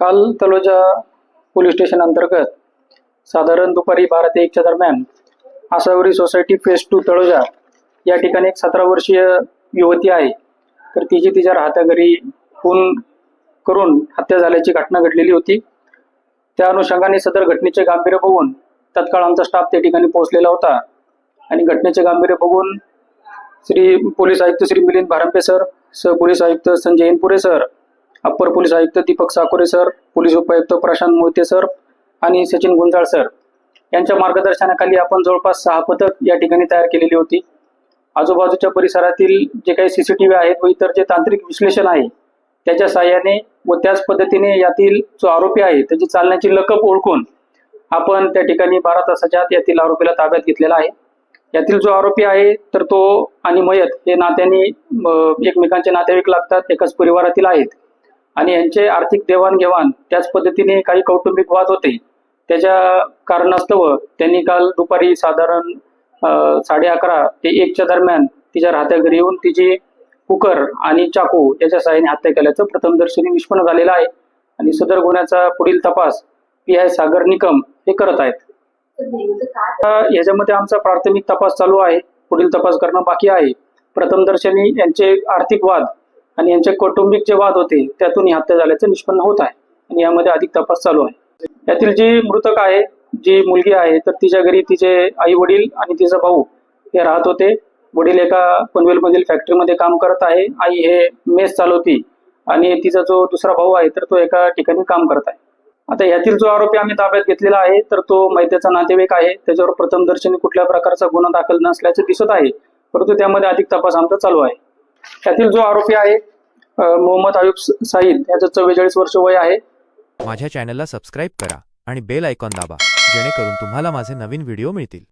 काल Taloja police station अंतर्गत साधारण दुपारी बारा ते एकच्या दरम्यान Asavari society phase two Taloja या ठिकाणी एक सतरा वर्षीय युवती आहे. तर तिची तिच्या राहत्या घरी खून करून हत्या झाल्याची घटना घडलेली होती. त्या अनुषंगाने सदर घटनेचे गांभीर्य बघून तत्काळ आमचा स्टाफ त्या ठिकाणी पोहोचलेला होता. आणि घटनेचे गांभीर्य बघून श्री पोलीस आयुक्त श्री मिलिंद भारंपे सर सहपोलीस आयुक्त Sanjay Yenpure sir upper police आयुक्त दीपक साकोरे सर पोलीस उपायुक्त प्रशांत मोहिते सर आणि सचिन गुंजाळ सर. यांच्या मार्गदर्शनाखाली आपण जवळपास सहा पथक या ठिकाणी तयार केलेली होती. आजूबाजूच्या परिसरातील जे काही सीसीटीव्ही आहेत व इतर जे तांत्रिक विश्लेषण आहे त्याच्या साहाय्याने व त्याच पद्धतीने यातील जो आरोपी आहे त्याची चालण्याची लकप ओळखून आपण त्या ठिकाणी बारा तासाच्या आत यातील आरोपीला ताब्यात घेतलेला आहे. यातील जो आरोपी आहे तर तो आणि मयत हे नात्याने एकमेकांचे नातेवाईक लागतात एकाच परिवारातील आहेत. आणि यांचे आर्थिक देवाणघेवाण त्याच पद्धतीने काही कौटुंबिक वाद होते. त्याच्या कारणास्तव त्यांनी काल दुपारी साधारण साडे अकरा ते एकच्या दरम्यान तिच्या राहत्या घरी येऊन तिची कुकर आणि चाकू याच्या सहाय्याने हत्या केल्याचं प्रथमदर्शनी निष्पन्न झालेलं आहे. आणि सदर गुन्ह्याचा पुढील तपास पी आय सागर निकम हे करत आहेत. आता याच्यामध्ये आमचा प्राथमिक तपास चालू आहे. पुढील तपास करणं बाकी आहे. प्रथमदर्शनी यांचे आर्थिक वाद आणि यांचे कौटुंबिक जे वाद होते त्यातून ही हत्या झाल्याचं निष्पन्न होत आहे. आणि यामध्ये अधिक तपास चालू आहे. यातील जी मृतक आहे जी मुलगी आहे तर तिच्या घरी तिचे आई वडील आणि तिचा भाऊ हे राहत होते. वडील एका पनवेलमधील फॅक्टरीमध्ये काम करत आहे. आई हे मेस चालवती आणि तिचा जो दुसरा भाऊ आहे तर तो एका ठिकाणी काम करत आहे. आता यातील जो आरोपी आम्ही ताब्यात घेतलेला आहे तर तो मैत्याचा नातेवाईक आहे. त्याच्यावर प्रथमदर्शनी कुठल्या प्रकारचा गुन्हा दाखल नसल्याचं दिसत आहे. परंतु त्यामध्ये अधिक तपास आमचा चालू आहे. त्यातील जो आरोपी आहे मोहम्मद आयुब साईद याचं चव्वेचाळीस वर्ष वय आहे. माझ्या चॅनलला सबस्क्राईब करा आणि बेल आयकॉन दाबा जेणेकरून तुम्हाला माझे नवीन व्हिडिओ मिळतील.